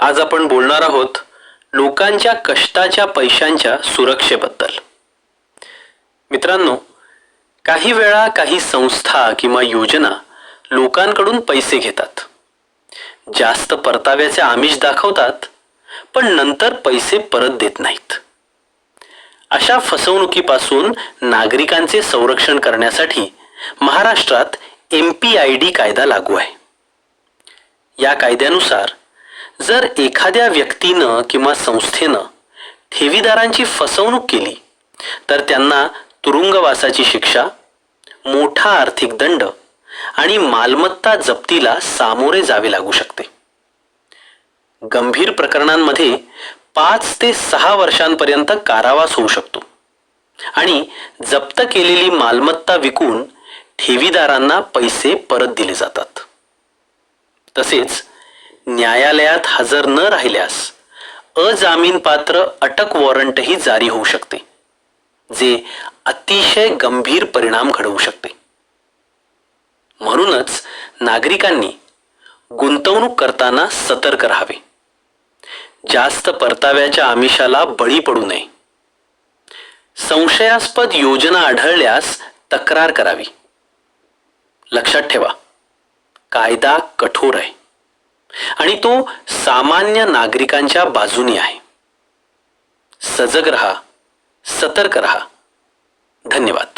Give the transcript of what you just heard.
आज आपण बोलणार आहोत लोकांच्या कष्टाच्या पैशांच्या सुरक्षेबद्दल. मित्रांनो काही वेळा काही संस्था किंवा योजना लोकांकडून पैसे घेतात. जास्त परताव्याचे आमिष दाखवतात पण नंतर पैसे परत देत नाहीत. अशा फसवणुकीपासून नागरिकांचे संरक्षण करण्यासाठी महाराष्ट्रात एम पी आय डी कायदा लागू आहे. या कायद्यानुसार जर एखाद्या व्यक्तीनं किंवा संस्थेनं ठेवीदारांची फसवणूक केली तर त्यांना तुरुंगवासाची शिक्षा मोठा आर्थिक दंड आणि मालमत्ता जप्तीला सामोरे जावे लागू शकते. गंभीर प्रकरणांमध्ये पाच ते सहा वर्षांपर्यंत कारावास होऊ शकतो आणि जप्त केलेली मालमत्ता विकून ठेवीदारांना पैसे परत दिले जातात. तसेच न्यायालयात हजर न राहिल्यास अजामीनपात्र अटक वॉरंटही जारी होऊ शकते जे अतिशय गंभीर परिणाम घडवू शकते. म्हणूनच नागरिकांनी गुंतवणूक करताना सतर्क राहावे. जास्त परताव्याच्या आमिषाला बळी पडू नये. संशयास्पद योजना आढळल्यास तक्रार करावी. लक्षात ठेवा कायदा कठोर आहे. आणि तो सामान्य नागरिकांच्या बाजूनी आहे. सजग रहा सतर्क रहा. धन्यवाद.